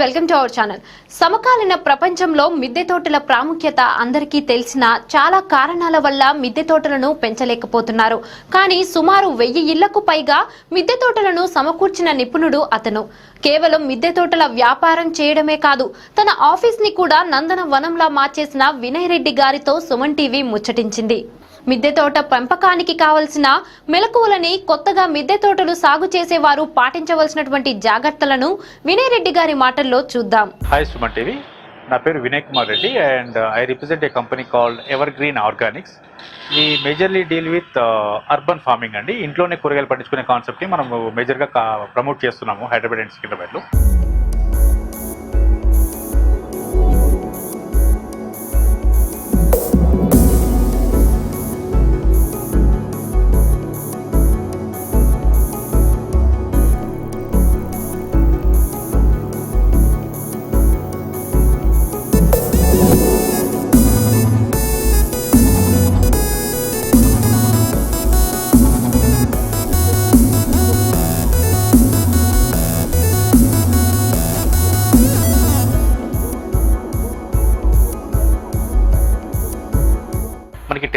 Welcome to our channel. సమకాలీన ప్రపంచంలో మిద్దె తోటల ప్రాముఖ్యత అందరికీ తెలిసిన చాలా కారణాల వల్ల మిద్దె తోటలను పెంచలేకపోతున్నారు. కానీ సుమారు వెయ్యి ఇళ్ళకు పైగా మిద్దె తోటలను సమకూర్చిన నిపుణుడు అతను. కేవలం మిద్దె తోటల వ్యాపారం చేయడమే కాదు తన ఆఫీస్ని కూడా నందన వనంలా మార్చేసిన వినయ్ రెడ్డి గారితో సుమన్ టీవీ ముచ్చటించింది. మిద్దె తోట పెంపకానికి కావలసిన మెలకువలని కొత్తగా మిద్దె తోటలు సాగు చేసేవారు పాటించవలసినటువంటి జాగ్రత్తలను వినయ్ రెడ్డి గారి మాటల్లో చూద్దాం. హాయ్ సుమన్ టీవీ నా పేరు Vinay Kumar Reddy and I represent a company called evergreen organics ఈ majorly deal with urban farming అండి. ఇంట్లోనే కూరగాయలు పండించుకునే కాన్సెప్ట్ని మనం మేజర్గా ప్రమోట్ చేస్తున్నాము హైదరాబాద్ అండ్ సికింద్రాబాద్లో.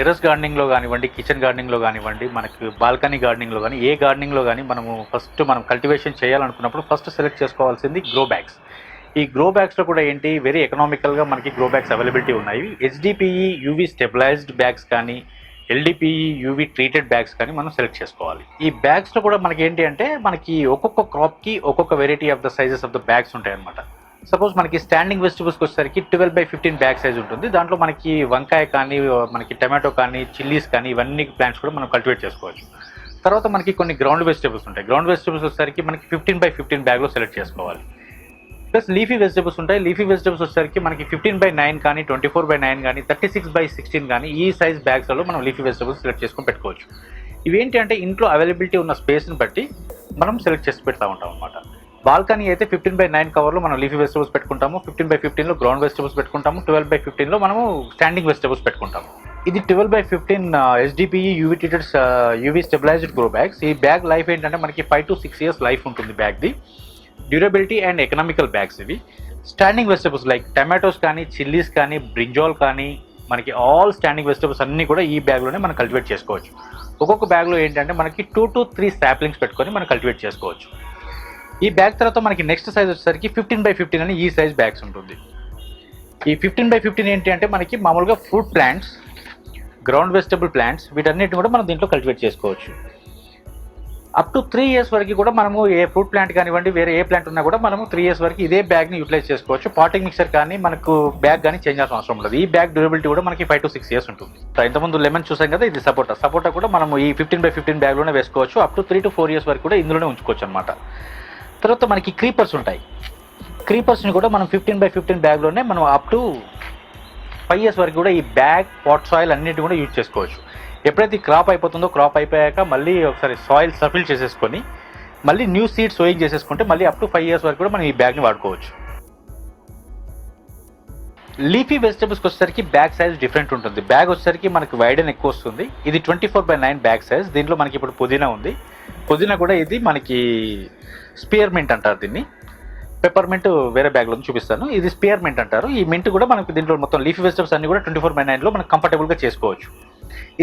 టెర్రస్ గార్డెనింగ్లో కానివ్వండి కిచెన్ గార్డెనింగ్లో కానివ్వండి మనకి బాల్కనీ గార్డెనింగ్లో కానీ ఏ గార్డెనింగ్లో కానీ మనము ఫస్ట్ మనం కల్టివేషన్ చేయాలనుకున్నప్పుడు ఫస్ట్ సెలెక్ట్ చేసుకోవాల్సింది గ్రో బ్యాగ్స్. ఈ గ్రో బ్యాగ్స్లో కూడా ఏంటి వెరీ ఎకనామికల్గా మనకి గ్రో బ్యాగ్స్ అవైలబిలిటీ ఉన్నాయి. హెచ్డిపిఈ యూవీ స్టెబిలైజ్డ్ బ్యాగ్స్ కానీ ఎల్డిపిఈ యూవీ ట్రీటెడ్ బ్యాగ్స్ కానీ మనం సెలెక్ట్ చేసుకోవాలి. ఈ బ్యాగ్స్లో కూడా మనకి ఏంటి అంటే మనకి ఒక్కొక్క క్రాప్కి ఒక్కొక్క variety of the sizes of the bags ఉంటాయన్నమాట. సపోజ్ మనకి స్టాండింగ్ వెజిటబుల్స్కి వచ్చేసరికి twelve by fifteen bag size ఉంటుంది. దాంట్లో మనకి వంకాయ కానీ మనకి టమాటో కానీ చిల్లీస్ కానీ ఇవన్నీ ప్లాంట్స్ కూడా మనం కల్టివేట్ చేసుకోవచ్చు. తర్వాత మనకి కొన్ని గ్రౌండ్ వెజిటబుల్స్ ఉంటాయి. గ్రౌండ్ వెజిటబుల్స్ వచ్చేసరికి మనకి ఫిఫ్టీన్ బై ఫిఫ్టీన్ బ్యాగ్లో సెలెక్ట్ చేసుకోవాలి. ప్లస్ లీఫీ వెజిటబుల్స్ ఉంటాయి. లీఫీ వెజిటబుల్స్ వచ్చేసరికి మనకి ఫిఫ్టీన్ బై నైన్ కానీ ట్వంటీ ఫోర్ బై నైన్ కానీ థర్టీ సిక్స్ బై సిక్స్టీన్ కానీ ఈ సైజ్ బ్యాగ్స్లో మనం లీఫీ వెజిటబుల్స్ సెలెక్ట్ చేసుకొని పెట్టుకోవచ్చు. ఇవేంటి అంటే ఇంట్లో అవైలబిలిటీ ఉన్న స్పేస్ని బట్టి మనం సెలెక్ట్ చేసి పెడతా ఉంటాం అనమాట బాల్కనీ అయితే ఫిఫ్టీన్ బై నైన్ కవర్లో మనం లీఫీ వెజిటబుల్స్ పెట్టుకుంటాము. ఫిఫ్టీన్ బై ఫిఫ్టీన్లో గ్రౌండ్ వెజిటబుల్స్ పెట్టుకుంటాము. ట్వెల్వ్ బై ఫిఫ్టీన్లో మనము స్టాండింగ్ వెజిటబుల్స్ పెట్టుకుంటాము. ఇది twelve by fifteen SDPE UV treated UV stabilized grow bags ఈ బ్యాగ్ లైఫ్ ఏంటంటే మనకి five to six years life ఉంటుంది బ్యాగ్ది డ్యూరబిలిటీ అండ్ ఎకనామికల్ బ్యాగ్స్ ఇవి. స్టాండింగ్ వెజిటబుల్స్ లైక్ టమాటోస్ కానీ చిల్లీస్ కానీ బ్రింజాల్ కానీ మనకి ఆల్ స్టాండింగ్ వెజిటబుల్స్ అన్నీ కూడా ఈ బ్యాగ్లోనే మనం కల్టివేట్ చేసుకోవచ్చు. ఒక్కొక్క బ్యాగ్లో ఏంటంటే మనకి టూ టు త్రీ శాప్లింగ్స్ పెట్టుకొని మనం కల్టివేట్ చేసుకోవచ్చు. ఈ బ్యాగ్ తర్వాత మనకి నెక్స్ట్ సైజ్ వచ్చేసరికి ఫిఫ్టీన్ బై ఫిఫ్టీన్ అని ఈ సైజ్ బ్యాగ్స్ ఉంటుంది. ఈ ఫిఫ్టీన్ బై ఫిఫ్టీన్ ఏంటి అంటే మనకి మామూలుగా fruit plants ground vegetable plants వీటన్నిటిని కూడా మనం దీంట్లో కల్టివేట్ చేసుకోవచ్చు. అప్ టు త్రీ ఇయర్స్ వరకు కూడా మనము ఏ ఫ్రూట్ ప్లాంట్ కానివ్వండి వేరే ఏ ప్లాంట్ ఉన్నా కూడా మనము త్రీ ఇయర్స్ వరకు ఇదే బ్యాగ్ని యూటిలైజ్ చేసుకోవచ్చు. పాటింగ్ మిక్సర్ కానీ మనకు బ్యాగ్ కానీ చేంజ్ చేయాల్సిన అవసరం ఉండదు. ఈ బ్యాగ్ డ్యూరబిలిటీ కూడా మనకి ఫైవ్ టు సిక్స్ ఇయర్స్ ఉంటుంది. ఇంతకుముందు లెమన్ చూసాం కదా ఇది సపోటా. సపోటా కూడా మనం ఈ ఫిఫ్టీన్ బై ఫిఫ్టీన్ బ్యాగ్లోనే వేసుకోవచ్చు. Up to three to four years వరకు కూడా ఇందులోనే ఉంచుకోవచ్చు అనమాట తర్వాత మనకి క్రీపర్స్ ఉంటాయి. క్రీపర్స్ని కూడా మనం ఫిఫ్టీన్ బై ఫిఫ్టీన్ బ్యాగ్లోనే మనం అప్ టు ఫైవ్ ఇయర్స్ వరకు కూడా ఈ బ్యాగ్ పాట్ సాయిల్ అన్నిటి కూడా యూజ్ చేసుకోవచ్చు. ఎప్పుడైతే క్రాప్ అయిపోతుందో క్రాప్ అయిపోయాక మళ్ళీ ఒకసారి సాయిల్ సఫిల్ చేసేసుకొని మళ్ళీ న్యూ సీడ్ సోయింగ్ చేసేసుకుంటే మళ్ళీ అప్ టు ఫైవ్ ఇయర్స్ వరకు కూడా మనం ఈ బ్యాగ్ని వాడుకోవచ్చు. లీఫీ వెజిటబుల్స్కి వచ్చేసరికి బ్యాగ్ సైజ్ డిఫరెంట్ ఉంటుంది. బ్యాగ్ వచ్చేసరికి మనకి వైడ్ ఎక్కువ వస్తుంది. ఇది twenty four by nine bag size దీంట్లో మనకి ఇప్పుడు పుదీనా ఉంది. పుదీనా కూడా ఇది మనకి స్పియర్మెంట్ అంటారు దీన్ని. పెప్పర్మెంట్ వేరే బ్యాగ్లో చూపిస్తాను. ఇది స్పియర్మెంట్ అంటారు. ఈ మింట్ కూడా మనకి దీంట్లో మొత్తం లీఫీ వెజిటబుల్స్ అన్ని కూడా ట్వంటీ ఫోర్ బై నైన్లో మనం కంఫర్టబుల్గా చేసుకోవచ్చు.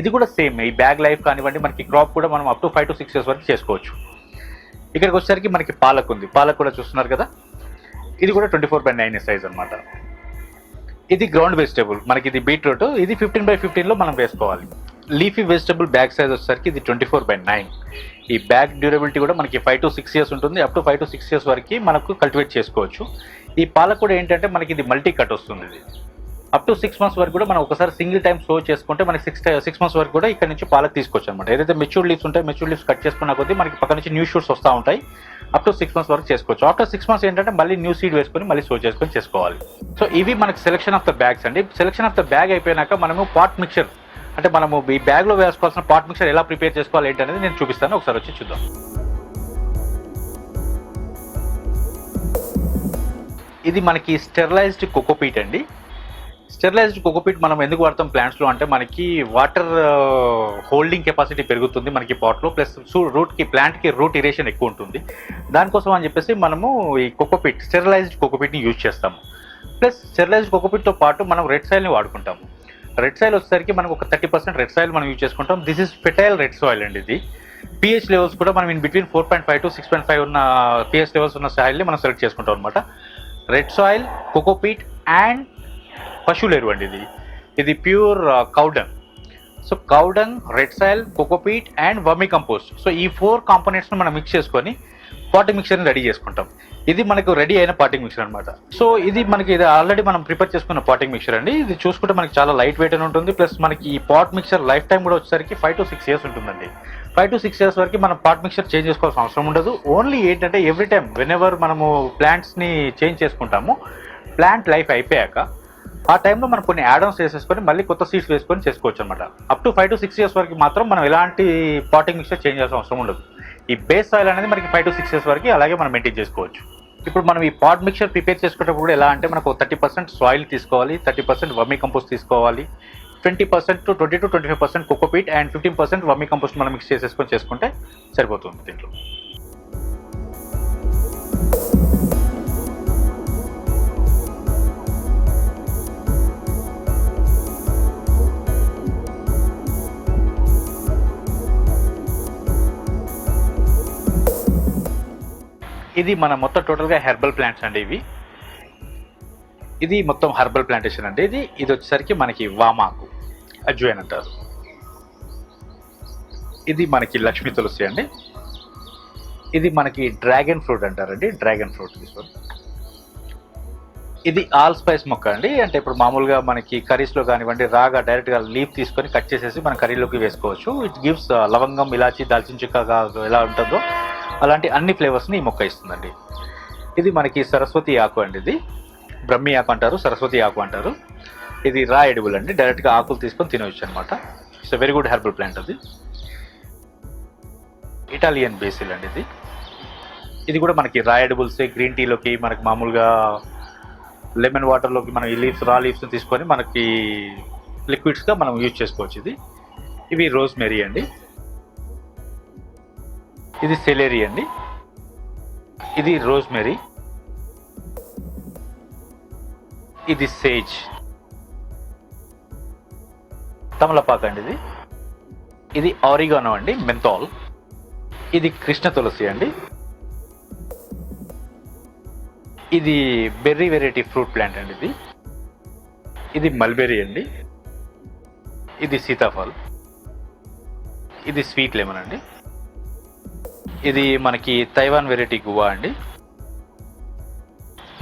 ఇది కూడా సేమ్ ఈ బ్యాగ్ లైఫ్ కానివ్వండి మనకి క్రాప్ కూడా మనం up to five to six years వరకు చేసుకోవచ్చు. ఇక్కడికి వచ్చేసరికి మనకి పాలక్ ఉంది. పాలక్ కూడా చూస్తున్నారు కదా? ఇది కూడా twenty four by nine size అనమాట ఇది గ్రౌండ్ వెజిటేబుల్ మనకి ఇది బీట్రూట్ ఇది ఫిఫ్టీన్ బై ఫిఫ్టీన్లో మనం వేసుకోవాలి. లీఫీ వెజిటబుల్ బ్యాగ్ సైజ్ వచ్చేసరికి ఇది ట్వంటీ ఫోర్ బై నైన్ ఈ బ్యాగ్ డ్యూరబిలిటీ కూడా మనకి ఫైవ్ టు సిక్స్ ఇయర్స్ ఉంటుంది. Up to five to six years వరకు మనకు కల్టివేట్ చేసుకోవచ్చు. ఈ పాలకు కూడా ఏంటంటే మనకి ఇది మల్టీ కట్ వస్తుంది ఇది. అప్ టు సిక్స్ మంత్స్ వరకు కూడా మనం ఒకసారి సింగిల్ టైం సో చేసుకుంటే మనకి సిక్స్ సిక్స్ మంత్స్ వరకు కూడా ఇక్కడ నుంచి పాలక్ తీసుకోవచ్చు అనమాట ఏదైతే మెచ్యూర్ లీవ్స్ ఉంటాయి మెచ్యూర్ లీవ్స్ కట్ చేసుకున్న కొద్దీ మనకి పక్క నుంచి న్యూ షూట్స్ వస్తూ ఉంటాయి. అప్ టు సిక్స్ మంత్స్ వరకు చేసుకోవచ్చు. ఆఫ్టర్ సిక్స్ మంత్స్ ఏంటంటే మళ్ళీ న్యూ సీడ్ వేసుకొని మళ్ళీ సో చేసుకొని చేసుకోవాలి. సో ఇవి మనకి సెలెక్షన్ ఆఫ్ ద బ్యాగ్స్ అండి. సెలెక్షన్ ఆఫ్ ద బ్యాగ్ అయిపోయినాక మనము పాట్ మిక్చర్ అంటే మనము ఈ బ్యాగ్లో వేసుకోవాల్సిన పాట్ మిక్సర్ ఎలా ప్రిపేర్ చేసుకోవాలి ఏంటి అనేది నేను చూపిస్తాను. ఒకసారి వచ్చి చూద్దాం. ఇది మనకి స్టెరిలైజ్డ్ కోకోపీట్ అండి. స్టెరిలైజ్డ్ కోకోపీట్ మనం ఎందుకు వాడతాం ప్లాంట్స్లో అంటే మనకి వాటర్ హోల్డింగ్ కెపాసిటీ పెరుగుతుంది మనకి పాట్లో ప్లస్ రూట్కి ప్లాంట్కి రూట్ ఇరేషన్ ఎక్కువ ఉంటుంది. దానికోసం అని చెప్పేసి మనము ఈ కోకోపీట్ స్టెరిలైజ్డ్ కోకోపీట్ని యూజ్ చేస్తాము. ప్లస్ స్టెరిలైజ్డ్ కోకోపీట్తో పాటు మనం రెడ్ సాయిల్ వాడుకుంటాము. రెడ్ సాయిల్ వచ్చేసరికి మనకు ఒక థర్టీ పర్సెంట్ రెడ్ సాయిల్ మనం యూజ్ చేసుకుంటాం. This is fertile red soil అండి ఇది. పిహెచ్ లెవెల్స్ కూడా మనం in between four point five to six point five ఉన్న పిహెచ్ లెవెల్స్ ఉన్న సాయిల్ని మనం సెలెక్ట్ చేసుకుంటాం అనమాట రెడ్ సాయిల్ కోకోపీట్ అండ్ పశువుల ఎరువు అండి ఇది. ఇది pure cow dung so cow dung red soil cocopeat and vermicompost so ఈ ఫోర్ కాంపోనెంట్స్ని మనం మిక్స్ చేసుకొని పాటింగ్ మిక్సర్ని రెడీ చేసుకుంటాం. ఇది మనకు రెడీ అయిన పాటింగ్ మిక్సర్ అనమాట సో ఇది మనకి ఇది ఆల్రెడీ మనం ప్రిపేర్ చేసుకున్న పాటింగ్ మిక్చర్ అండి. ఇది చూసుకుంటే మనకి చాలా లైట్ వెయిట్ అని ఉంటుంది. ప్లస్ మనకి ఈ పాట్ మిక్చర్ లైఫ్ టైం కూడా వచ్చేసరికి ఫైవ్ టు సిక్స్ ఇయర్స్ ఉంటుందండి. ఫైవ్ టు సిక్స్ ఇయర్స్ వరకు మనం పాట్ మిక్చర్ చేంజ్ చేసుకోవాల్సిన అవసరం ఉండదు. ఓన్లీ ఏంటంటే ఎవ్రీ టైం వెన్ ఎవర్ మనము ప్లాంట్స్ని చేంజ్ చేసుకుంటాము ప్లాంట్ లైఫ్ అయిపోయాక ఆ టైంలో మనం కొన్ని యాడన్స్ వేసేసుకొని మళ్ళీ కొత్త సీడ్స్ వేసుకొని చేసుకోవచ్చు అనమాట up to five to six years వరకు మాత్రం మనం ఎలాంటి పాటింగ్ మిక్సర్ చేంజ్ చేయాల్సిన అవసరం ఉండదు. ఈ బేస్ ఆయిల్ అనేది మనకి ఫైవ్ టు సిక్స్ ఇయర్స్ వరకు అలాగే మనం మెయింటైన్ చేసుకోవచ్చు. ఇప్పుడు మనం ఈ పాడ్ మిక్చర్ ప్రిపేర్ చేసుకునేటప్పుడు ఎలా అంటే మనకు థర్టీ పర్సెంట్ సాయిల్ తీసుకోవాలి థర్టీ పర్సెంట్ వర్మీ కంపోస్ట్ తీసుకోవాలి twenty percent to twenty to twenty five percent cocopeat and fifteen percent vermicompost మనం మిక్స్ చేసేసుకొని చేసుకుంటే సరిపోతుంది దీంట్లో. ఇది మన మొత్తం టోటల్గా హెర్బల్ ప్లాంట్స్ అండి ఇవి. ఇది మొత్తం హెర్బల్ ప్లాంటేషన్ అండి ఇది. ఇది వచ్చేసరికి మనకి వామాకు అజ్వైన్ అంటారు ఇది మనకి లక్ష్మీ తులసి అండి. ఇది మనకి డ్రాగన్ ఫ్రూట్ అంటారండి. డ్రాగన్ ఫ్రూట్ తీసుకోండి. ఇది ఆల్ స్పైస్ మొక్క అండి. అంటే ఇప్పుడు మామూలుగా మనకి కర్రీస్లో కానివ్వండి రాగా డైరెక్ట్గా లీఫ్ తీసుకొని కట్ చేసేసి మన కర్రీలోకి వేసుకోవచ్చు. ఇట్ గివ్స్ uh, లవంగం ఇలాచి దాల్చిన చెక్క ఎలా ఉంటుందో అలాంటి అన్ని ఫ్లేవర్స్ని ఈ మొక్క ఇస్తుందండి. ఇది మనకి సరస్వతి ఆకు అండి ఇది. బ్రహ్మి ఆకు అంటారు సరస్వతి ఆకు అంటారు. ఇది రా ఎడిబుల్ అండి. డైరెక్ట్గా ఆకులు తీసుకొని తినవచ్చు అనమాట it's very good herbal plant అది. ఇటాలియన్ బేసిల్ అండి ఇది. ఇది కూడా మనకి రా ఎడిబుల్స్ గ్రీన్ టీలోకి మనకి మామూలుగా లెమన్ వాటర్లోకి మనం ఈ లీవ్స్ రా లీవ్స్ తీసుకొని మనకి లిక్విడ్స్గా మనం యూజ్ చేసుకోవచ్చు ఇది. ఇవి రోజ్ మెరీ అండి. ఇది సెలేరి అండి. ఇది రోజ్మెరీ. ఇది సేజ్. తమలపాకు అండి ఇది. ఇది ఆరిగానో అండి మెంతాల్. ఇది కృష్ణ తులసి అండి. ఇది బెర్రీ వెరైటీ ఫ్రూట్ ప్లాంట్ అండి ఇది. ఇది మల్బెర్రీ అండి. ఇది సీతాఫల్. ఇది స్వీట్ లెమన్ అండి. ఇది మనకి తైవాన్ వెరైటీ గువా అండి.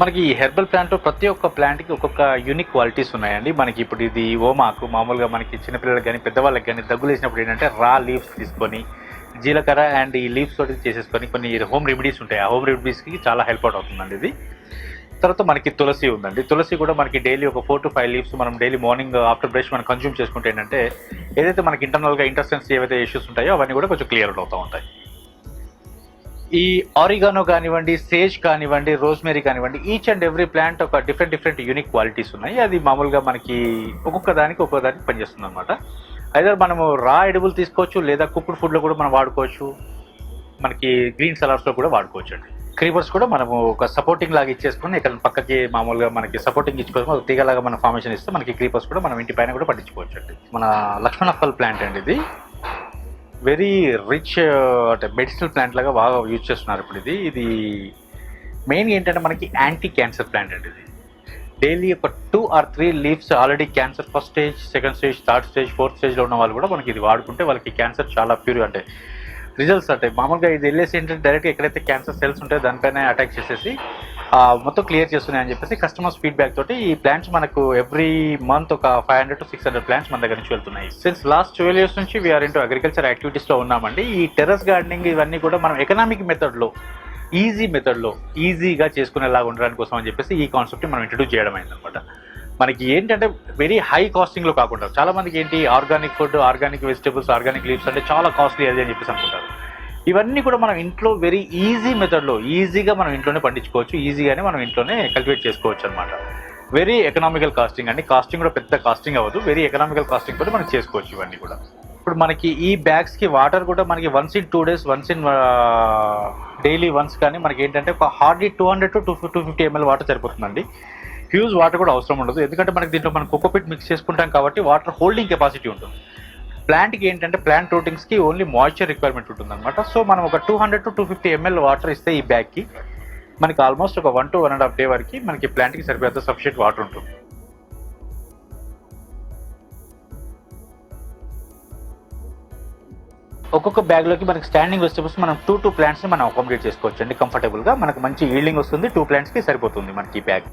మనకి ఈ హెర్బల్ ప్లాంట్లో ప్రతి ఒక్క ప్లాంట్కి ఒక్కొక్క యూనిక్ క్వాలిటీస్ ఉన్నాయండి. మనకి ఇప్పుడు ఇది ఓమాకు మామూలుగా మనకి చిన్నపిల్లలకి కానీ పెద్దవాళ్ళకి కానీ దగ్గులు వేసినప్పుడు ఏంటంటే రా లీవ్స్ తీసుకొని జీలకర్ర అండ్ ఈ లీవ్స్ తోటి చేసేసుకొని కొన్ని హోమ్ రెమెడీస్ ఉంటాయి. ఆ హోమ్ రెమెడీస్కి చాలా హెల్ప్ అవుట్ అవుతుందండి ఇది. తర్వాత మనకి తులసి ఉందండి. తులసి కూడా మనకి డైలీ ఒక ఫోర్ టు ఫైవ్ లీవ్స్ మనం డైలీ మార్నింగ్ ఆఫ్టర్ బ్రష్ మనం కన్జ్యూమ్ చేసుకుంటే ఏంటంటే ఏదైతే మనకి ఇంటర్నల్గా ఇంటర్సెన్స్ ఏవైతే ఇష్యూస్ ఉంటాయో అవన్నీ కూడా కొంచెం క్లియర్ అవుతూ ఉంటాయి. ఈ ఆరిగానో కానివ్వండి సేజ్ కానివ్వండి రోజ్మేరీ కానివ్వండి ఈచ్ అండ్ ఎవ్రీ ప్లాంట్ ఒక డిఫరెంట్ డిఫరెంట్ యూనిక్ క్వాలిటీస్ ఉన్నాయి. అది మామూలుగా మనకి ఒక్కొక్క దానికి ఒక్కొక్క దానికి పనిచేస్తుంది అనమాట అయితే మనము రా ఎడిబుల్ తీసుకోవచ్చు లేదా కుక్డ్ ఫుడ్లో కూడా మనం వాడుకోవచ్చు. మనకి గ్రీన్ సలాడ్స్లో కూడా వాడుకోవచ్చు అండి. క్రీపర్స్ కూడా మనము ఒక సపోర్టింగ్ లాగా ఇచ్చేసుకొని ఇక్కడ పక్కకి మామూలుగా మనకి సపోర్టింగ్ ఇచ్చుకోవచ్చు ఒక తీగలాగా మన ఫార్మేషన్ ఇస్తే మనకి క్రీపర్స్ కూడా మనం ఇంటి పైన కూడా పట్టించుకోవచ్చు అండి. మన లక్ష్మణ ఫల్ ప్లాంట్ అండి ఇది. వెరీ రిచ్ uh, అంటే మెడిసినల్ ప్లాంట్ లాగా బాగా యూజ్ చేస్తున్నారు ఇప్పుడు ఇది. ఇది మెయిన్ ఏంటంటే మనకి యాంటీ క్యాన్సర్ ప్లాంట్ అండి ఇది. డైలీ ఒక two or three leaves already cancer first stage second stage third stage fourth స్టేజ్లో ఉన్న వాళ్ళు కూడా మనకి ఇది వాడుకుంటే వాళ్ళకి క్యాన్సర్ చాలా ప్యూర్ అంటే రిజల్ట్స్ అంటే మామూలుగా ఇది వెళ్ళేసి ఏంటంటే డైరెక్ట్ ఎక్కడైతే క్యాన్సర్ సెల్స్ ఉంటాయో దానిపైన అటాక్ చేసేసి మొత్తం క్లియర్ చేస్తున్నాయని చెప్పేసి కస్టమర్స్ ఫీడ్బ్యాక్ తోటి ఈ ప్లాన్స్ మనకు ఎవ్రీ మంత్ ఒక five hundred to six hundred plants మన దగ్గర నుంచి వెళ్తున్నాయి. సిన్స్ లాస్ట్ ట్వెల్వ్ ఇయర్స్ నుంచి వీఆర్ ఇంటూ అగ్రికల్చర్ యాక్టివిటీస్లో ఉన్నామండి. ఈ టెర్రస్ గార్డెనింగ్ ఇవన్నీ కూడా మనం ఎకనామిక్ మెథడ్లో ఈజీ మెథడ్లో ఈజీగా చేసుకునేలాగా ఉండడానికి కోసం అని చెప్పేసి ఈ కాన్సెప్ట్ని మనం ఇంట్రడ్యూస్ చేయడం అయిందనమాట మనకి ఏంటంటే వెరీ హై కాస్టింగ్లో కాకుండా చాలా మందికి ఏంటి organic food organic vegetables organic leaves అంటే చాలా కాస్ట్లీ అది అని చెప్పేసి అనుకుంటారు. ఇవన్నీ కూడా మనం ఇంట్లో వెరీ ఈజీ మెథడ్లో ఈజీగా మనం ఇంట్లోనే పండించుకోవచ్చు ఈజీగానే మనం ఇంట్లోనే కల్టివేట్ చేసుకోవచ్చు అనమాట వెరీ ఎకనామికల్ కాస్టింగ్ అండి. కాస్టింగ్ కూడా పెద్ద కాస్టింగ్ అవ్వదు. వెరీ ఎకనామికల్ కాస్టింగ్ కూడా మనం చేసుకోవచ్చు ఇవన్నీ కూడా. ఇప్పుడు మనకి ఈ బ్యాగ్స్కి వాటర్ కూడా మనకి once in two days once in daily once కానీ మనకి ఏంటంటే ఒక hardly two hundred to two two fifty ml water సరిపోతుందండి. హ్యూజ్ వాటర్ కూడా అవసరం ఉండదు. ఎందుకంటే మనకి దీంట్లో మనం కోకోపిట్ మిక్స్ చేసుకుంటాం కాబట్టి వాటర్ హోల్డింగ్ కెపాసిటీ ఉంటుంది. ప్లాంట్కి ఏంటంటే ప్లాంట్ రూటింగ్స్కి ఓన్లీ మాయిశ్చర్ రిక్వైర్మెంట్ ఉంటుంది అనమాట సో మనం ఒక two hundred to two fifty ml water ఇస్తే ఈ బ్యాగ్కి మనకి ఆల్మోస్ట్ ఒక one to one and half day వరకు మనకి ప్లాంట్కి సరిపోయేంత సఫిషియెంట్ వాటర్ ఉంటుంది. ఒక్కొక్క బ్యాగ్లోకి మనకి స్టాండింగ్ వెజిటబుల్స్ మనం టూ టూ ప్లాంట్స్ని మనం అకామిడేట్ చేసుకోవచ్చు అండి. కంఫర్టబుల్గా మనకు మంచి ఈల్డింగ్ వస్తుంది. టూ ప్లాంట్స్కి సరిపోతుంది మనకి ఈ బ్యాగ్.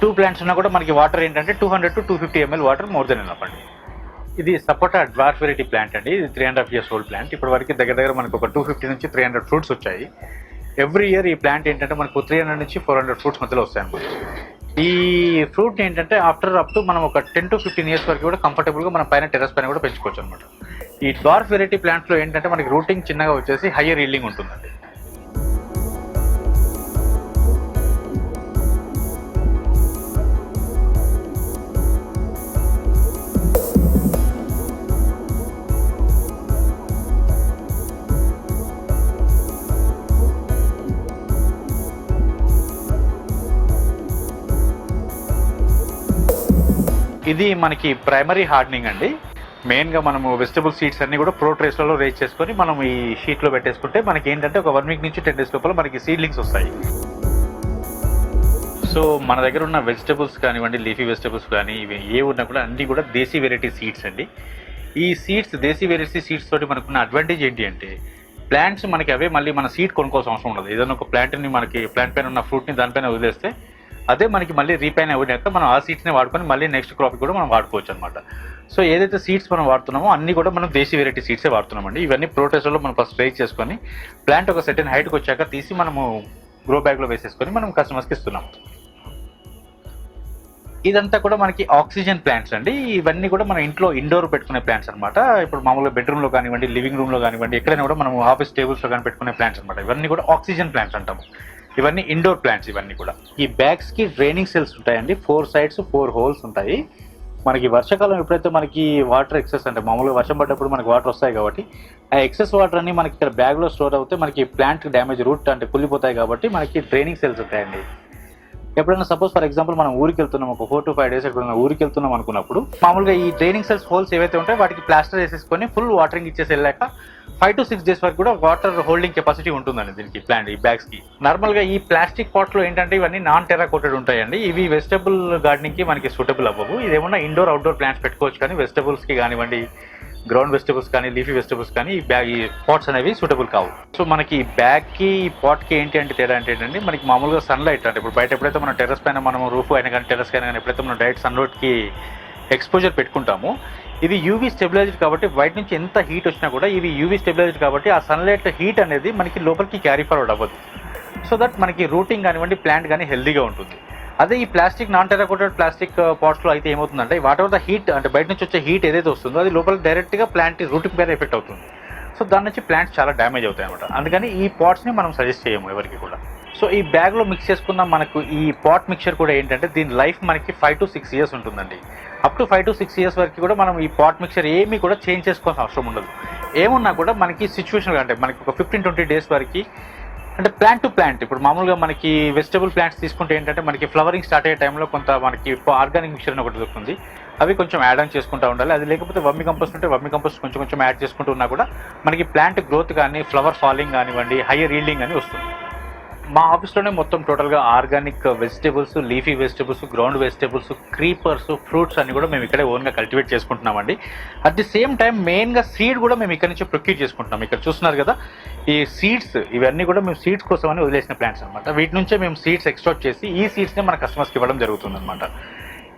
టూ ప్లాంట్స్ ఉన్నా కూడా మనకి వాటర్ ఏంటంటే two hundred to two fifty ml water more than enough అండి. ఇది సపోటా డ్వార్ఫ్ వెరైటీ ప్లాంట్ అండి. ఇది three and half years old plant ఇప్పటి వరకు దగ్గర దగ్గర మనకు ఒక టూ ఫిఫ్టీ నుంచి త్రీ హండ్రెడ్ ఫ్రూట్స్ వచ్చాయి. ఎవ్రీ ఇయర్ ఈ ప్లాంట్ ఏంటంటే మనకు త్రీ హండ్రెడ్ నుంచి ఫోర్ హండ్రెడ్ ఫ్రూట్స్ మధ్యలో వస్తాయి ఈ ఫ్రూట్ ఏంటంటే ఆఫ్టర్ అప్ టు మనం ఒక టెన్ టు ఫిఫ్టీన్ ఇయర్స్ వరకు కూడా కంఫర్టబుల్గా మన పైన టెరస్ పైన కూడా పెంచుకోవచ్చు అనమాట ఈ డ్వార్ఫ్ వెరైటీ ప్లాంట్స్లో ఏంటంటే మనకి రూటింగ్ చిన్నగా వచ్చేసి హయ్యర్ ఈల్డింగ్ ఉంటుందండి. ఇది మనకి ప్రైమరీ హార్డనింగ్ అండి. మెయిన్గా మనము వెజిటబుల్ సీడ్స్ అన్ని కూడా ప్రో ట్రేస్లలో రేజ్ చేసుకొని మనం ఈ షీట్లో పెట్టేసుకుంటే మనకి ఏంటంటే ఒక వన్ వీక్ నుంచి టెన్ డేస్ లోపల మనకి సీడ్లింగ్స్ వస్తాయి. సో మన దగ్గర ఉన్న వెజిటబుల్స్ కానివ్వండి లీఫీ వెజిటబుల్స్ కానీ ఇవి ఏ ఉన్నా కూడా అన్ని కూడా దేశీ వెరైటీ సీడ్స్ అండి. ఈ సీడ్స్ దేశీ వెరైటీ సీడ్స్ తోటి మనకున్న అడ్వాంటేజ్ ఏంటి అంటే ప్లాంట్స్ మనకి అవే మళ్ళీ మన సీడ్ కొనుక్కోవాల్సిన అవసరం ఉండదు. ఏదైనా ఒక ప్లాంట్ని మనకి ప్లాంట్ పైన ఉన్న ఫ్రూట్ని దానిపైన వదిలేస్తే అదే మనకి మళ్ళీ రీపైన్ అవ్వడాక మనం ఆ సీడ్స్ని వాడుకొని మళ్ళీ నెక్స్ట్ క్రాప్ కూడా మనం వాడుకోవచ్చు అనమాట సో ఏదైతే సీడ్స్ మనం వాడుతున్నామో అన్ని కూడా మనం దేశీ వెరైటీ సీడ్సే వాడుతున్నామండి. ఇవన్నీ ప్రోటెస్ట్లో మనం ఫస్ట్ రైజ్ చేసుకొని ప్లాంట్ ఒక సెటన్ హైట్కి వచ్చాక తీసి మనము గ్రో బ్యాగ్లో వేసేసుకొని మనం కస్టమర్స్కి ఇస్తున్నాం. ఇదంతా కూడా మనకి ఆక్సిజన్ ప్లాంట్స్ అండి. ఇవన్నీ కూడా మన ఇంట్లో ఇండోర్ పెట్టుకునే ప్లాంట్స్ అనమాట ఇప్పుడు మామూలుగా బెడ్రూమ్లో కానివ్వండి లివింగ్ రూమ్లో కానివ్వండి ఎక్కడైనా కూడా మనం ఆఫీస్ టేబుల్స్లో కానీ పెట్టుకునే ప్లాంట్స్ అనమాట ఇవన్నీ కూడా ఆక్సిజన్ ప్లాంట్స్ అంటాము. ఇవన్నీ ఇండోర్ ప్లాంట్స్ ఇవన్నీ కూడా. ఈ బ్యాగ్స్కి డ్రైనింగ్ సెల్స్ ఉంటాయండి. ఫోర్ సైడ్స్ ఫోర్ హోల్స్ ఉంటాయి. మనకి వర్షాకాలం ఎప్పుడైతే మనకి వాటర్ ఎక్సెస్ అంటే మామూలుగా వర్షం పడ్డప్పుడు మనకి వాటర్ వస్తాయి కాబట్టి ఆ ఎక్సెస్ వాటర్ అన్ని మనకి ఇక్కడ బ్యాగ్లో స్టోర్ అవుతే మనకి ప్లాంట్ డ్యామేజ్ రూట్ అంటే కుళ్ళిపోతాయి కాబట్టి మనకి డ్రైనింగ్ సెల్స్ ఉంటాయండి. ఎప్పుడైనా సపోజ్ ఫర్ ఎగ్జాంపుల్ మనం ఊరికి వెళ్తున్నాం ఒక ఫోర్ టు ఫైవ్ డేస్ ఎప్పుడైనా ఊరికి వెళ్తున్నాం అనుకున్నప్పుడు మామూలుగా ఈ డ్రైనింగ్ సెల్స్ హోల్స్ ఏవైతే ఉంటాయో వాటికి ప్లాస్టర్ వేసేసుకొని ఫుల్ వాటరింగ్ ఇచ్చేసి వెళ్ళాక ఫైవ్ టు సిక్స్ డేస్ వరకు కూడా వాటర్ హోల్డింగ్ కెపాసిటీ ఉంటుందండి దీనికి ప్లాంట్ ఈ బ్యాగ్స్కి. నార్మల్గా ఈ ప్లాస్టిక్ పాట్లో ఏంటంటే ఇవన్నీ నాన్ టెరా కోటెడ్ ఉంటాయండి. ఇవి వెజిటబుల్ గార్డెనింగ్కి మనకి సూటబుల్ అవ్వవు. ఇదేమన్నా ఇండోర్ అవుట్డోర్ ప్లాంట్స్ పెట్టుకోవచ్చు కానీ వెజిటబుల్స్కి కానివ్వండి గ్రౌండ్ వెజిటబుల్స్ కానీ లీఫీ వెజిటబుల్స్ కానీ ఈ బ్యాగ్ ఈ పాట్స్ అనేవి సూటబుల్ కావు. సో మనకి బ్యాగ్కి బ్యాగ్కి ఈ పాట్కి ఏంటి అంటే తేడా అంటే ఏంటంటే మనకి మామూలుగా సన్లైట్ అంటే ఇప్పుడు బయట ఎప్పుడైతే మనం టెర్రస్ పైన మనం రూఫ్ అయినా కానీ టెర్రస్ అయినా కానీ ఎప్పుడైతే మనం డైరెక్ట్ సన్లైట్కి ఎక్స్పోజర్ పెట్టుకుంటామో ఇది యూవీ స్టెబిలైజర్ కాబట్టి బయట నుంచి ఎంత హీట్ వచ్చినా కూడా ఇవి యూవీ స్టెబిలైజర్ కాబట్టి ఆ సన్లైట్ హీట్ అనేది మనకి లోపలికి క్యారీ ఫార్వర్డ్ అవ్వదు. సో దట్ మనకి రూటింగ్ కానివ్వండి ప్లాంట్ కానీ హెల్దీగా ఉంటుంది. అదే ఈ ప్లాస్టిక్ నాన్ టెరాకోటెడ్ ప్లాస్టిక్ పాట్స్లో అయితే ఏమవుతుందంటే వాట్ ఎవర్ ద హీట్ అంటే బయట నుంచి వచ్చే హీట్ ఏదైతే వస్తుందో అది లోపల డైరెక్ట్గా ప్లాంట్ రూటింగ్ పైన ఎఫెక్ట్ అవుతుంది. సో దాని నుంచి ప్లాంట్స్ చాలా డ్యామేజ్ అవుతాయి అనమాట అందుకని ఈ పాట్స్ని మనం సజెస్ట్ చేయము ఎవరికి కూడా. సో ఈ బ్యాగ్లో మిక్స్ చేసుకున్న మనకు ఈ పాట్ మిక్చర్ కూడా ఏంటంటే దీని లైఫ్ మనకి ఫైవ్ టు సిక్స్ ఇయర్స్ ఉంటుందండి. Up to five to six years వరకు కూడా మనం ఈ పాట్ మిక్చర్ ఏమీ కూడా చేంజ్ చేసుకోవాల్సిన అవసరం ఉండదు. ఏమున్నా కూడా మనకి సిచ్యువేషన్ అంటే మనకి ఒక ఫిఫ్టీన్ ట్వంటీ డేస్ వరకు అంటే ప్లాంట్ టు ప్లాంట్ ఇప్పుడు మామూలుగా మనకి వెజిటబుల్ ప్లాంట్స్ తీసుకుంటే ఏంటంటే మనకి ఫ్లవరింగ్ స్టార్ట్ అయ్యే టైంలో కొంత మనకి ఆర్గానిక్ మిక్చర్ అని ఒకటి దొరుకుతుంది. అవి కొంచెం యాడ్ ఆన్ చేసుకుంటూ ఉండాలి. అది లేకపోతే వమ్మి కంపోస్ట్ ఉంటే వమ్మి కంపోస్ట్ కొంచెం కొంచెం యాడ్ చేసుకుంటూ ఉన్నా కూడా మనకి ప్లాంట్ గ్రోత్ కానీ ఫ్లవర్ ఫాలింగ్ కానివ్వండి హైయర్ ఈల్డింగ్ అని వస్తుంది. మా ఆఫీస్లోనే మొత్తం టోటల్గా organic vegetables leafy vegetables ground vegetables creepers fruits అన్ని కూడా మేము ఇక్కడే ఓన్గా కల్టివేట్ చేసుకుంటున్నామండి. అట్ ది సేమ్ టైం మెయిన్గా సీడ్ కూడా మేము ఇక్కడ నుంచి ప్రొక్యూర్ చేసుకుంటున్నాం. ఇక్కడ చూస్తున్నారు కదా ఈ సీడ్స్ ఇవన్నీ కూడా మేము సీడ్స్ కోసం అని వదిలేసిన ప్లాంట్స్ అనమాట వీటి నుంచే మేము సీడ్స్ ఎక్స్ట్రాక్ట్ చేసి ఈ సీడ్స్నే మన కస్టమర్స్కి ఇవ్వడం జరుగుతుంది అనమాట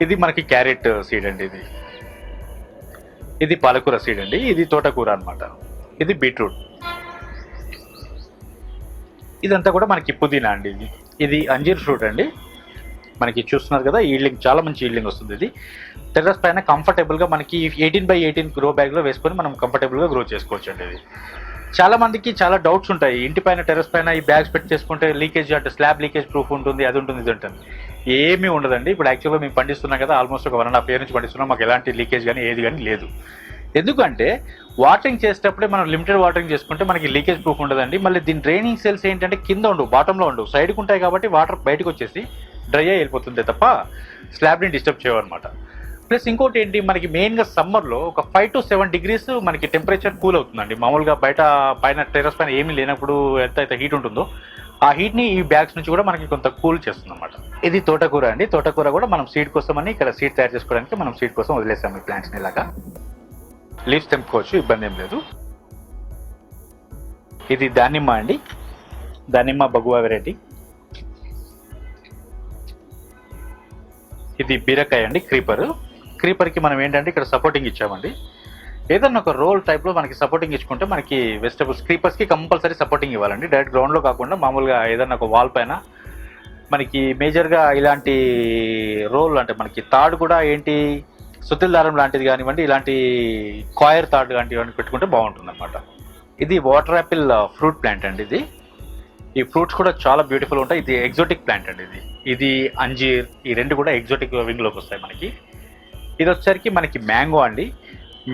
ఇది మనకి క్యారెట్ సీడ్ అండి ఇది. ఇది పాలకూర సీడ్ అండి. ఇది తోటకూర అనమాట ఇది బీట్రూట్. ఇదంతా కూడా మనకి పుదీనా అండి ఇది. ఇది అంజీర్ ఫ్రూట్ అండి. మనకి చూస్తున్నారు కదా ఈల్డింగ్ చాలా మంచి ఈల్డింగ్ వస్తుంది ఇది. టెర్రస్ పైన కంఫర్టబుల్గా మనకి ఎయిటీన్ బై ఎయిటీన్ గ్రో బ్యాగ్లో వేసుకొని మనం కంఫర్టబుల్గా గ్రో చేసుకోవచ్చు అండి ఇది. చాలా మందికి చాలా డౌట్స్ ఉంటాయి. ఇంటి పైన టెర్రస్ పైన ఈ బ్యాగ్స్ పెట్టి చేసుకుంటే లీకేజ్ అంటే స్లాబ్ లీకేజ్ ప్రూఫ్ ఉంటుంది అది ఉంటుంది ఇది ఉంటుంది. ఏమీ ఉండదండి. ఇప్పుడు యాక్చువల్గా మేము పండిస్తున్నాం కదా ఆల్మోస్ట్ ఒక వన్ అండ్ హాఫ్ ఇయర్ నుంచి పండిస్తున్నాం. మాకు ఎలాంటి లీకేజ్ కానీ ఏది కానీ లేదు. ఎందుకంటే వాటరింగ్ చేసేటప్పుడే మనం లిమిటెడ్ వాటరింగ్ చేసుకుంటే మనకి లీకేజ్ ప్రూఫ్ ఉండదండి. మళ్ళీ దీని డ్రైనింగ్ సెల్స్ ఏంటంటే కింద ఉండవు బాటంలో ఉండవు సైడ్కి ఉంటాయి కాబట్టి వాటర్ బయటకు వచ్చేసి డ్రై అయి వెళ్ళిపోతుంది తప్ప స్లాబ్ని డిస్టర్బ్ చేయవన్నమాట ప్లస్ ఇంకోటి ఏంటి మనకి మెయిన్గా సమ్మర్లో ఒక ఫైవ్ టు సెవెన్ డిగ్రీస్ మనకి టెంపరేచర్ కూల్ అవుతుందండి. మామూలుగా బయట పైన టెరస్ పైన ఏమీ లేనప్పుడు ఎంత అయితే హీట్ ఉంటుందో ఆ హీట్ని ఈ బ్యాగ్స్ నుంచి కూడా మనకి కొంత కూల్ చేస్తుంది అనమాట ఇది తోటకూర అండి. తోటకూర కూడా మనం సీడ్ కోసం అని ఇక్కడ సీడ్ తయారు చేసుకోవడానికి మనం సీడ్ కోసం వదిలేసాము ఈ ప్లాంట్స్ని ఇలాగా. లీవ్స్ తెంపుకోవచ్చు ఇబ్బంది ఏం లేదు. ఇది దానిమ్మ అండి. దానిమ్మ బగువా వెరైటీ. ఇది బీరకాయ అండి క్రీపర్. క్రీపర్కి మనం ఏంటంటే ఇక్కడ సపోర్టింగ్ ఇచ్చామండి. ఏదన్నా ఒక రోల్ టైప్లో మనకి సపోర్టింగ్ ఇచ్చుకుంటే మనకి వెజిటబుల్స్ క్రీపర్స్కి కంపల్సరీ సపోర్టింగ్ ఇవ్వాలండి. డైరెక్ట్ గ్రౌండ్లో కాకుండా మామూలుగా ఏదన్నా ఒక వాల్ పైన మనకి మేజర్గా ఇలాంటి రోల్ అంటే మనకి తాడు కూడా ఏంటి సుత్తిల దారం లాంటిది కానివ్వండి ఇలాంటి కాయర్ తాడు లాంటివి పెట్టుకుంటే బాగుంటుంది అనమాట ఇది వాటర్ యాపిల్ ఫ్రూట్ ప్లాంట్ అండి ఇది. ఈ ఫ్రూట్స్ కూడా చాలా బ్యూటిఫుల్ ఉంటాయి. ఇది ఎగ్జోటిక్ ప్లాంట్ అండి ఇది. ఇది అంజీర్ ఈ రెండు కూడా ఎగ్జోటిక్ వింగ్లోకి వస్తాయి మనకి. ఇది వచ్చేసరికి మనకి మ్యాంగో అండి.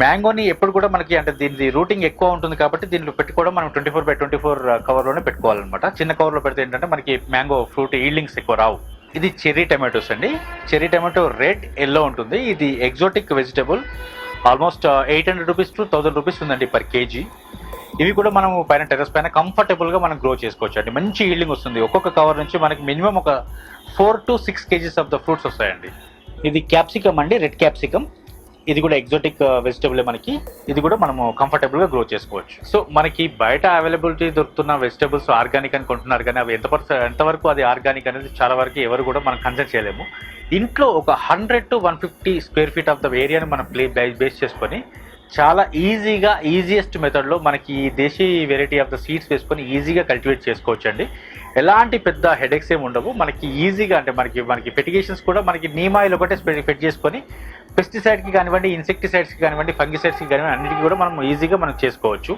మ్యాంగోని ఎప్పుడు కూడా మనకి అంటే దీని రూటింగ్ ఎక్కువ ఉంటుంది కాబట్టి దీనిలో పెట్టుకోవడం మనం twenty four by twenty four కవర్లోనే పెట్టుకోవాలన్నమాట. చిన్న కవర్లో పెడితే ఏంటంటే మనకి మ్యాంగో ఫ్రూట్ ఈల్డింగ్స్ ఎక్కువ రావు. ఇది చెర్రీ టమాటోస్ అండి. చెర్రీ టమాటో రెడ్ ఎల్లో ఉంటుంది. ఇది exotic vegetable. Almost eight hundred rupees to thousand rupees ఉందండి పర్ కేజీ. ఇవి కూడా మనం పైన టెరస్ పైన కంఫర్టబుల్గా మనం గ్రో చేసుకోవచ్చు అండి మంచి ఈల్డింగ్ వస్తుంది. ఒక్కొక్క కవర్ నుంచి మనకి మినిమం ఒక four to six kgs of the fruits వస్తాయండి. ఇది క్యాప్సికమ్ అండి. Red capsicum. ఇది కూడా ఎగ్జోటిక్ వెజిటబుల్ uh, మనకి. ఇది కూడా మనము కంఫర్టబుల్గా గ్రో చేసుకోవచ్చు. సో మనకి బయట అవైలబిలిటీ దొరుకుతున్న వెజిటబుల్స్ ఆర్గానిక్ అని కొంటున్నారు కానీ అవి ఎంత ఎంతవరకు అది ఆర్గానిక్ అనేది చాలా వరకు ఎవరు కూడా మనం కన్సల్ట్ చేయలేము. ఇంట్లో ఒక hundred to one fifty square feet of the ఏరియాని మనం ప్లే బేస్ చేసుకొని చాలా ఈజీగా ఈజియెస్ట్ మెథడ్లో మనకి ఈ desi variety of the seeds వేసుకొని ఈజీగా కల్టివేట్ చేసుకోవచ్చు అండి ఎలాంటి పెద్ద హెడేక్స్ ఏమి ఉండవు. మనకి ఈజీగా అంటే మనకి మనకి ఫెటిగేషన్స్ కూడా మనకి నీమాయిల్ ఆయిల్ ఒకటే ఫెట్ చేసుకొని పెస్టిసైడ్కి కానివ్వండి ఇన్సెక్టిసైడ్స్కి కానివ్వండి ఫంగిసైడ్స్కి కానివ్వండి అన్నిటికీ కూడా మనం ఈజీగా మనం చేసుకోవచ్చు.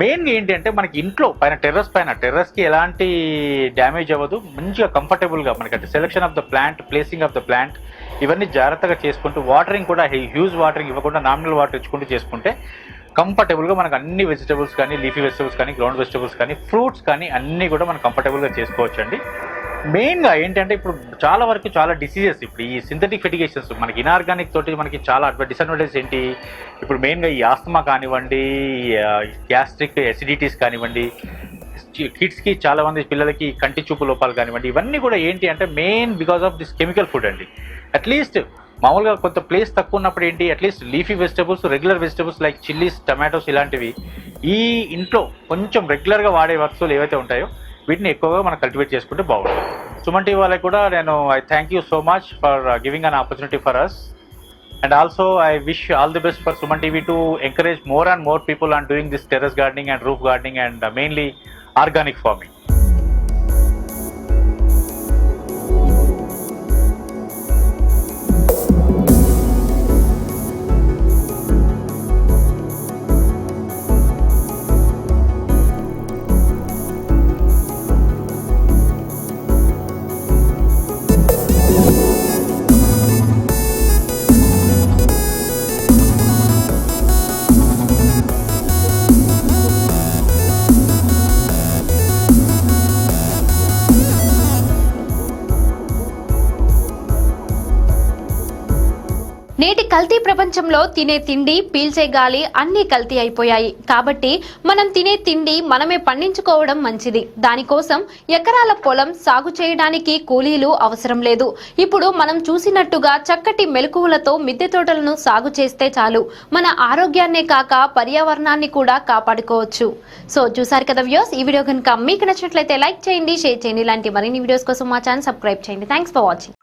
మెయిన్గా ఏంటి అంటే మనకి ఇంట్లో పైన టెర్రస్ పైన టెర్రస్కి ఎలాంటి డ్యామేజ్ అవ్వదు. మంచిగా కంఫర్టబుల్గా మనకి అంటే selection of the plant placing of the plant ఇవన్నీ జాగ్రత్తగా చేసుకుంటూ వాటరింగ్ కూడా హ్యూజ్ వాటరింగ్ ఇవ్వకుండా నామినల్ వాటర్ ఇచ్చుకుంటూ చేసుకుంటే కంఫర్టబుల్గా మనకు అన్ని వెజిటబుల్స్ కానీ లీఫీ వెజిటబుల్స్ కానీ గ్రౌండ్ వెజిటబుల్స్ కానీ ఫ్రూట్స్ కానీ అన్నీ కూడా మనం కంఫర్టబుల్గా చేసుకోవచ్చండి. మెయిన్గా ఏంటంటే ఇప్పుడు చాలా వరకు చాలా డిసీజెస్ ఇప్పుడు ఈ సింథటిక్ ఫెటిగేషన్స్ మనకి ఇనార్గానిక్ తోటి మనకి చాలా డిసడ్వాంటేజ్ ఏంటి? ఇప్పుడు మెయిన్గా ఈ ఆస్తమా కానివ్వండి గ్యాస్ట్రిక్ ఎసిడిటీస్ కానివ్వండి కిడ్స్కి చాలా మంది పిల్లలకి కంటి చూపు లోపాలు కానివ్వండి ఇవన్నీ కూడా ఏంటి అంటే main because of this chemical food అండి. అట్లీస్ట్ మామూలుగా కొంత ప్లేస్ తక్కువ ఉన్నప్పుడు ఏంటి at least leafy vegetables regular vegetables like chillies tomatoes ఇలాంటివి ఈ ఇంట్లో కొంచెం రెగ్యులర్గా వాడే వస్తువులు ఏవైతే ఉంటాయో వీటిని ఎక్కువగా మనం కల్టివేట్ చేసుకుంటే బాగుంటుంది. సుమంటి వాళ్ళకి కూడా నేను I thank you so much for giving an opportunity for us and also I wish all the best for Suman TV to encourage more and more people on doing this terrace gardening and roof gardening and mainly organic farming నేటి కల్తీ ప్రపంచంలో తినే తిండి పీల్చే గాలి అన్నీ కల్తీ అయిపోయాయి. కాబట్టి మనం తినే తిండి మనమే పండించుకోవడం మంచిది. దానికోసం ఎకరాల పొలం సాగు చేయడానికి కూలీలు అవసరం లేదు. ఇప్పుడు మనం చూసినట్టుగా చక్కటి మెలకువలతో మిద్దె తోటలను సాగు చేస్తే చాలు. మన ఆరోగ్యాన్నే కాక పర్యావరణాన్ని కూడా కాపాడుకోవచ్చు. సో చూసారు కదా వ్యూస్ ఈ వీడియో కనుక మీకు నచ్చినట్లయితే లైక్ చేయండి షేర్ చేయండి. ఇలాంటి మరిన్ని వీడియోస్ కోసం మా ఛానల్ సబ్స్క్రైబ్ చేయండి. Thanks for watching